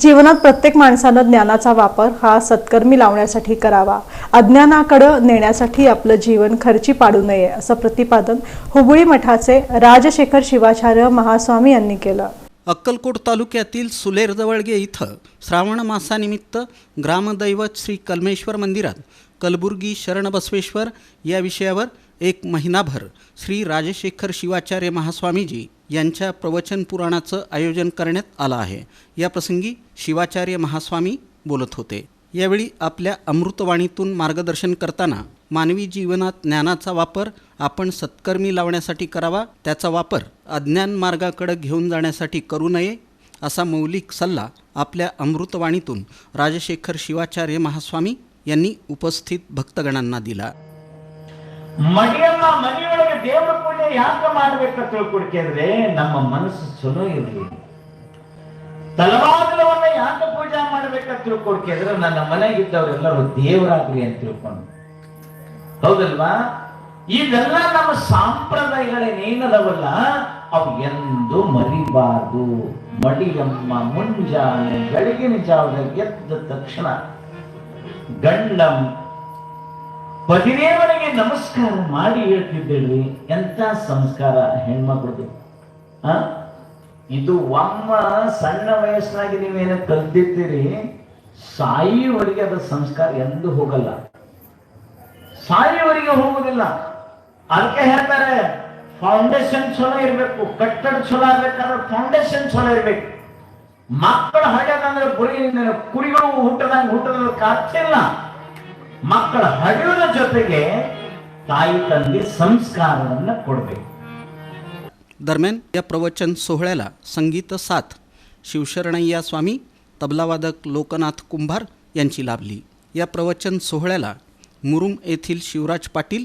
जीवनात प्रत्येक माणसानं ज्ञानाचा वापर हा सत्कर्मी लावण्यासाठी करावा. अज्ञानाकडं नेण्यासाठी आपलं जीवन खर्ची पाडू नये असं प्रतिपादन हुबळी मठाचे राजशेखर शिवाचार्य महास्वामी यांनी केलं. अक्कलकोट तालुक्यातील सुलेरजवळगे इथं श्रावण मासानिमित्त ग्रामदैवत श्री कलमेश्वर मंदिरात कलबुर्गी शरणबसवेश्वर या विषयावर एक महिनाभर श्री राजशेखर शिवाचार्य महास्वामीजी यांच्या प्रवचन पुराणाचं आयोजन करण्यात आलं आहे. या प्रसंगी शिवाचार्य महास्वामी बोलत होते. यावेळी आपल्या अमृतवाणीतून मार्गदर्शन करताना मानवी जीवनात ज्ञानाचा वापर आपण सत्कर्मी लावण्यासाठी करावा त्याचा वापर अज्ञान मार्गाकडे घेऊन जाण्यासाठी करू नये असा मौलिक सल्ला आपल्या अमृतवाणीतून राजशेखर शिवाचार्य महास्वामी यांनी उपस्थित भक्तगणांना दिला. ಮಡಿಯಮ್ಮ ಮನೆಯೊಳಗೆ ದೇವರ ಪೂಜೆ ಯಾಕೆ ಮಾಡ್ಬೇಕ ತಿಳ್ಕೊಡ್ಕೇಂದ್ರೆ ನಮ್ಮ ಮನಸ್ಸು ಚಲೋ ಇರಲಿ. ತಲವಾಗಲವನ್ನ ಯಾಕೆ ಪೂಜೆ ಮಾಡ್ಬೇಕ ತಿಳ್ಕೊಡ್ಕೇಂದ್ರೆ ನನ್ನ ಮನೆಗಿದ್ದವರೆಲ್ಲರೂ ದೇವರಾಗ್ಲಿ ಅಂತ ತಿಳ್ಕೊಂಡು. ಹೌದಲ್ವಾ? ಇದೆಲ್ಲ ನಮ್ಮ ಸಾಂಪ್ರದಾಯಗಳೇನೇನದವಲ್ಲ ಅವು ಎಂದು ಮರಿಬಾರದು. ಮಡಿಯಮ್ಮ ಮುಂಜಾನೆ ಬೆಳಗಿನ ಜಾವದ ಎದ್ದ ತಕ್ಷಣ ಗಂಡಂ ಪತಿದೇವನಿಗೆ ನಮಸ್ಕಾರ ಮಾಡಿ ಹೇಳ್ತಿದ್ದೇಳಿ ಎಂತ ಸಂಸ್ಕಾರ ಹೆಣ್ಮಕ್ಳದು ಆ? ಇದು ಒಮ್ಮ ಸಣ್ಣ ವಯಸ್ಸಾಗಿ ನೀವೇನ ಕಲ್ತಿರ್ತೀರಿ ಸಾಯಿವರೆಗೆ ಅದರ ಸಂಸ್ಕಾರ ಎಂದು ಹೋಗಲ್ಲ. ಸಾಯಿವರೆಗೆ ಹೋಗುದಿಲ್ಲ ಅದಕ್ಕೆ ಹೇಳ್ತಾರೆ ಫೌಂಡೇಶನ್ ಚಲೋ ಇರಬೇಕು, ಕಟ್ಟಡ ಚಲೋ ಆಗ್ಬೇಕಾದ್ರೆ ಫೌಂಡೇಶನ್ ಚಲೋ ಇರ್ಬೇಕು. ಮಕ್ಕಳು ಹಳ್ಯದಂದ್ರೆ ಬರೀ ಕುರಿಗಳು ಹುಟ್ಟದಂಗೆ ಹುಟ್ಟದ ಕಾಚಿಲ್ಲ ಮಕ್ಕಳ ಹಡಿಯೋದ ಜೊತೆಗೆ ತಾಯಿ ತಂದೆ ಸಂಸ್ಕಾರವನ್ನ ಕೊಡ್ಬೇಕು दरम्यान या प्रवचन सोहळ्याला संगीत साथ शिवशरणय्या स्वामी तबलावादक लोकनाथ कुंभार यांची लाभली या प्रवचन सोहळ्याला मुरुम येथील शिवराज पाटील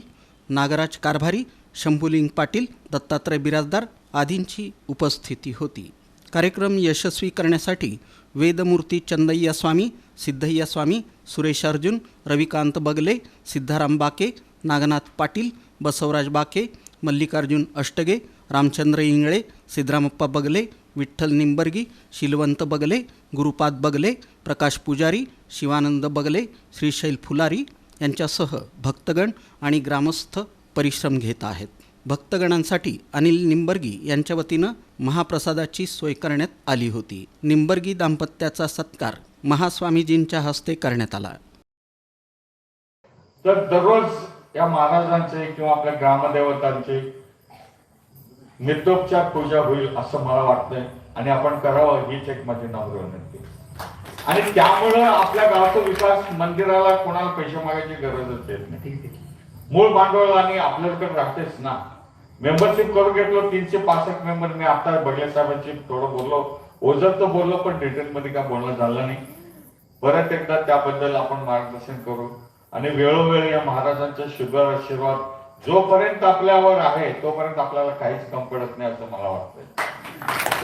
नागराज कारभारी शंभुलिंग पाटील दत्तात्रय बिराजदार आदींची उपस्थिती होती कार्यक्रम यशस्वी करण्यासाठी वेदमूर्ती चंदय्या स्वामी सिद्धय्या स्वामी सुरेश अर्जुन रविकांत बगले सिद्धाराम बाके नागनाथ पाटील बसवराज बाके मल्लिकार्जुन अष्टगे रामचंद्र इंगळे सिद्धरामप्पा बगले विठ्ठल निंबर्गी शिलवंत बगले गुरुपाद बगले प्रकाश पुजारी शिवानंद बगले श्रीशैल फुलारी यांच्यासह भक्तगण आणि ग्रामस्थ परिश्रम घेत आहेत भक्तगणांसाठी अनिल निंबर्गी यांच्या वतीनं महाप्रसादाची सोय करण्यात आली होती निंबर्गी दाम्पत्याचा सत्कार महास्वामीजींच्या हस्ते करण्यात आला. तर दररोज या महाराजांचे किंवा आपल्या ग्रामदेवतांचे नित्योपचार पूजा होईल असं मला वाटतंय आणि आपण करावं हीच एक माझी नम्र विनंती आणि त्यामुळं आपल्या गावाचा विकास मंदिराला कोणाला पैसे मागायची गरजच येत नाही. मूळ भांडवल आणि आपल्याकडे राहतेच ना. मेंबरशिप करून घेतलो तीनशे पासष्ट मेंबर मी आता बडले साहेबांशी थोडं बोललो. ओझर तर बोललो पण डिटेल मध्ये काय बोलणं झालं नाही. परत एकदा त्याबद्दल आपण मार्गदर्शन करू. आणि वेळोवेळी या महाराजांचा शुगर आशीर्वाद जोपर्यंत आपल्यावर आहे तोपर्यंत आपल्याला काहीच कम पडत नाही असं मला वाटतंय.